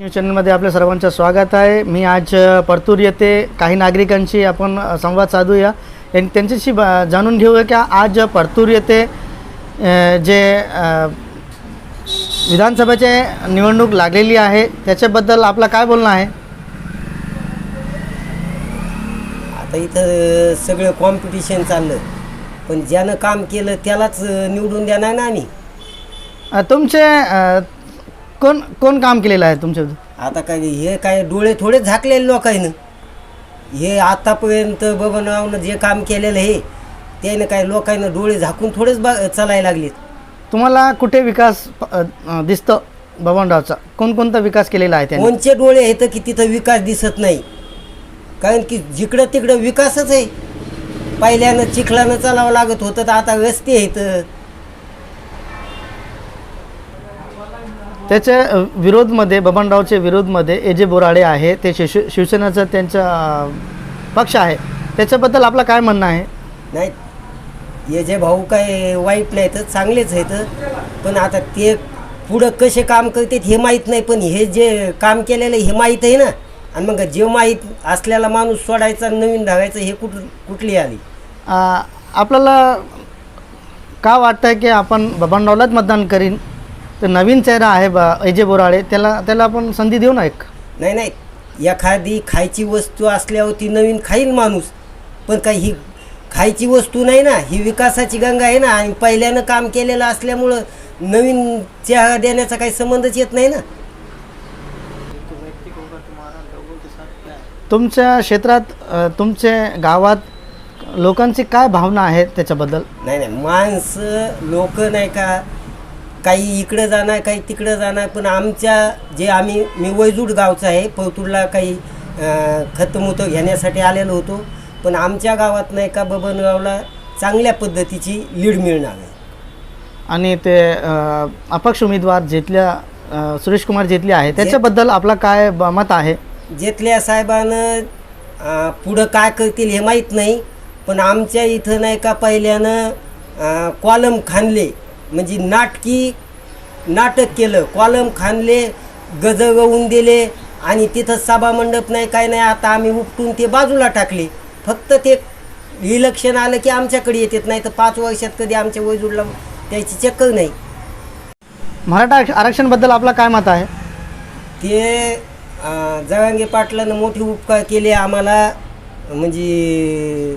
News चॅनलमध्ये आपल्या सर्वांचं स्वागत आहे. मी आज परतूर येथे काही नागरिकांशी आपण संवाद साधूया. आणि त्यांच्याशी जाणून घेऊया की आज परतूर येथे अ, जे विधानसभेचे निवडणूक लागलेली आहे त्याच्याबद्दल आपलं काय बोलणं आहे? आता इथं सगळं कॉम्पिटिशन चाललं. पण ज्यानं काम केलं त्यालाच निवडून देणार ना आम्ही. तुमचे कोण कोण काम केलेलं आहे तुमच्या आता काय हे काय डोळे थोडे झाकलेले लोकांनं हे आतापर्यंत बबनरावनं जे काम केलेलं हे त्यानं काय लोकांना डोळे झाकून थोडेच बा चालायला लागलेत. तुम्हाला कुठे विकास अ, दिसतो बबनरावचा कोणकोणता विकास केलेला आहे त्यांनी? कोणचे डोळे आहेत की तिथं विकास दिसत नाही? कारण की जिकडं तिकडं विकासच आहे. पहिल्यानं चिखलानं चालावं लागत होतं तर आता रस्ते आहेत. त्याच्या विरोधमध्ये बबनरावच्या विरोधमध्ये ए जे बोराडे आहे ते शिव शिवसेनेचं त्यांचा पक्ष आहे. त्याच्याबद्दल आपलं काय म्हणणं आहे? नाही हे जे भाऊ काय वाईट नाही तर चांगलेच आहेत पण आता ते पुढं कसे काम करतात हे माहीत नाही पण हे जे काम केलेलं हे माहीत आहे ना. आणि मग जे माहीत असलेला माणूस सोडायचा नवीन धावायचं हे कुठ कुठली आली? आपल्याला का वाटतं की आपण बबनरावलाच मतदान करीन? तर नवीन चेहरा आहे ब ए जे बोराडे त्याला त्याला आपण संधी देऊ ना एक? नाही नाही. एखादी खायची वस्तू असल्यावर ती नवीन खाईल माणूस. पण काही ही खायची वस्तू नाही ना ही विकासाची गंगा आहे ना आणि पहिल्यानं काम केलेलं असल्यामुळं नवीन चहा देण्याचा काही संबंधच येत नाही ना. तुमच्या क्षेत्रात अ, तुमच्या गावात लोकांची काय भावना आहे त्याच्याबद्दल? नाही नाही. माणसं लोक नाही का काही इकडं जाणार काही तिकडं जाणार पण आमच्या जे आम्ही मी वैजूड गावचा आहे पौतूरला काही खतमुतं घेण्यासाठी आलेलो होतो पण आमच्या गावात नाही का बबनगावला चांगल्या पद्धतीची लीड मिळणार आहे. आणि ते अ, अपक्ष उमेदवार जेतल्या अ, सुरेश कुमार जेतले आहे त्याच्याबद्दल आपला काय ब- मत आहे? जेथल्या साहेबानं अं, पुढं काय करतील हे माहीत नाही पण आमच्या इथं नाही का पहिल्यानं कॉलम खाणले म्हणजे नाटकी नाटक केलं. कॉलम खाणले गज गवून दिले आणि तिथं सभामंडप नाही काय नाही आता आम्ही उपटून ते बाजूला टाकले. फक्त ते इलेक्शन आलं की आमच्याकडे येतात नाही तर पाच वर्षात कधी आमच्या वैजूडला त्याची चक्कर नाही. मराठा आरक्ष- आरक्षणबद्दल आपला काय मत आहे? ते अं, जरांगे पाटलानं मोठी उपकार केले आम्हाला. म्हणजे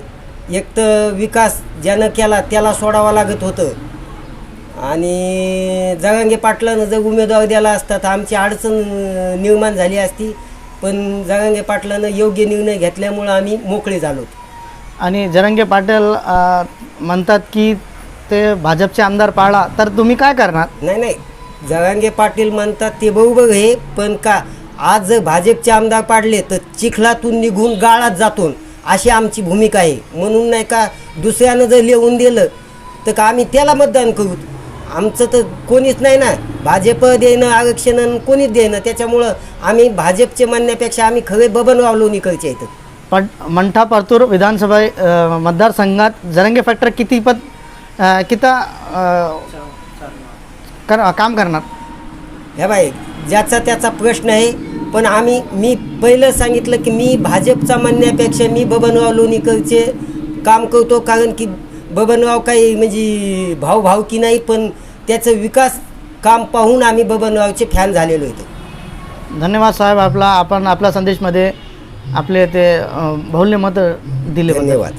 एक तर विकास ज्यानं केला त्याला सोडावा लागत होतं. आणि जरांगे पाटलानं जर उमेदवार द्याला असता तर आमची अडचण निर्माण झाली असती. पण जरांगे पाटलानं योग्य निर्णय घेतल्यामुळं आम्ही मोकळे झालो आणि जरंगे पाटील अ, म्हणतात की ते भाजपचे आमदार पाळा तर तुम्ही काय करणार? नाही नाही. जरांगे पाटील म्हणतात ते बरोबर आहे पण का आज जर भाजपचे आमदार पाडले तर चिखलातून निघून गाळात जातो. अशी आमची भूमिका आहे. म्हणून नाही का दुसऱ्यानं जर लिहून दिलं तर का आम्ही त्याला मतदान करू? आमचं तर कोणीच नाही ना. भाजप देणं आरक्षण कोणीच देणं. त्याच्यामुळं आम्ही भाजपचे म्हणण्यापेक्षा आम्ही खरे बबन वावलोनी करचे आहेत पण मंठा परतूर विधानसभा अ, मतदारसंघात जरंगे फॅक्टर किती पद अ, किता अ, कर काम करणार? ह्या बाई ज्याचा त्याचा प्रश्न आहे. पण आम्ही मी पहिलं सांगितलं की मी भाजपचा म्हणण्यापेक्षा मी बबनराव लोणीकरचे काम करतो. कारण की बबनराव काही म्हणजे भाव भाव की नाही पण त्याचं विकास काम पाहून आम्ही बबनरावचे फॅन झालेलो होतो. धन्यवाद साहेब आपला आपण आपल्या संदेशमध्ये आपले ते बहुल्य मत दिले धन्यवाद.